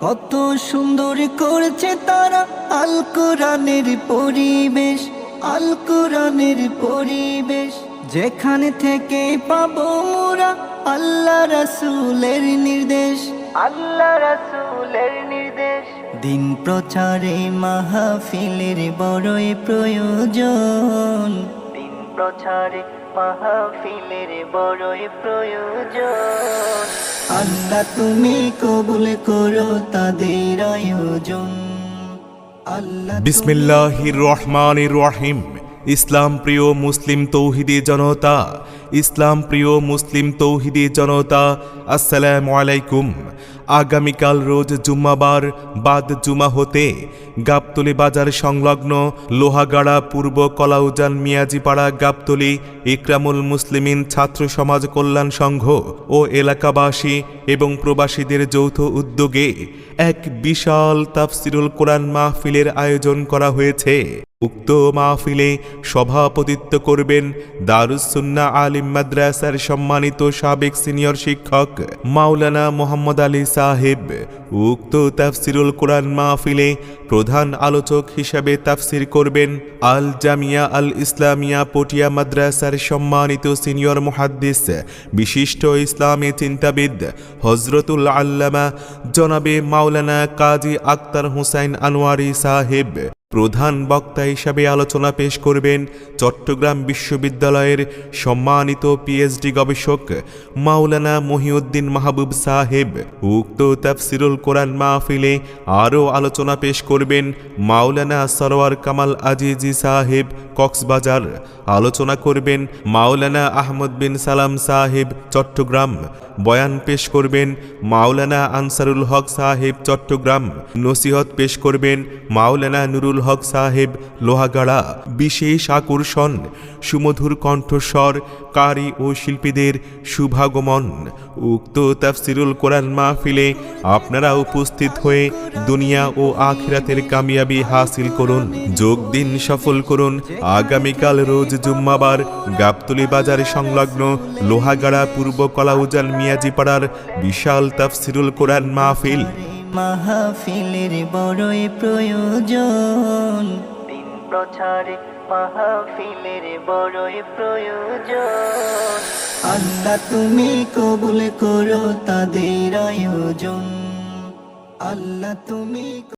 কত সুন্দর করছে তারা আল কোরআনের পরিবেশ আল কোরআনের পরিবেশ। যেখানে থেকে পাবো মোরা আল্লাহ রাসূলের নির্দেশ। আল্লাহ রাসূলের নির্দেশ। দিন প্রচারে মাহফিলের বড়ই প্রয়োজন। দিন প্রচারে মাহফিলের বড়ই প্রয়োজন। আল্লাহ তুমি কবুল করো তাদের আয়োজন। আল্লাহ বিসমিল্লাহির রহমানির রহিম। ইসলাম প্রিয় মুসলিম তৌহিদি জনতা ইসলাম প্রিয় মুসলিম তৌহিদি জনতা, আসসালামু আলাইকুম। আগামীকাল রোজ জুম্মাবার, বাদ জুমা হতে গাবতলি বাজার সংলগ্ন লোহাগাড়া পূর্ব কলাউজান মিয়াজিপাড়া গাবতলি ইকরামুল মুসলিমিন ছাত্র সমাজ কল্যাণ সংঘ ও এলাকাবাসী এবং প্রবাসীদের যৌথ উদ্যোগে এক বিশাল তাফসিরুল কোরআন মাহফিলের আয়োজন করা হয়েছে। উক্ত মাহফিলে সভাপতিত্ব করবেন দারুসুন্না আলিম মাদ্রাসার সম্মানিত সাবেক সিনিয়র শিক্ষক মাওলানা মোহাম্মদ আলী সাহেব, উক্ত তাফসিরুল কোরআন মাহফিলে প্রধান আলোচক হিসাবে তাফসির করবেন আল জামিয়া আল ইসলামিয়া পটিয়া মাদ্রাসার সম্মানিত সিনিয়র মুহাদ্দিস, বিশিষ্ট ইসলামী চিন্তাবিদ হজরতুল আল্লামা জনাবে মাওলানা কাজী আক্তার হুসাইন আনোয়ারি সাহেব। প্রধান বক্তা হিসাবে আলোচনা পেশ করবেন চট্টগ্রাম বিশ্ববিদ্যালয়ের সম্মানিত পিএইচডি গবেষক মাওলানা মহিউদ্দিন মাহবুব সাহেব। উক্ত তাফসিরুল কোরআন মাহফিলে আরও আলোচনা পেশ করবেন মাওলানা সরোয়ার কামাল আজিজি সাহেব, কক্সবাজার। আলোচনা করবেন মাওলানা আহমদ বিন সালাম সাহেব, চট্টগ্রাম। বয়ান পেশ করবেন মাওলানা আনসারুল হক সাহেব, চট্টগ্রাম। নসিহত পেশ করবেন মাওলানা নুরুল হক সাহেব লোহাগাড়া, বিশেষ আকর্ষণ, সুমধুর কণ্ঠস্বর, কারি ও শিল্পীদের শুভাগমন। উক্ত তাফসিরুল কোরআন মাহফিলে আপনারা উপস্থিত হয়ে দুনিয়া ও আখিরাতের কামিয়াবি হাসিল করুন। যোগ দিন সফল করুন। আগামীকাল রোজ জুম্মাবার গাবতলি বাজার সংলগ্ন লোহাগাড়া পূর্ব কলাউজান মিয়াজিপাড়ার বিশাল তাফসিরুল কোরআন মাহফিল। মাহফিলের বড়ই প্রয়োজন। দিন প্রচারে মাহফিলের বড়ই প্রয়োজন। আল্লাহ তুমি কবুল করো তাদের আয়োজন। আল্লাহ তুমি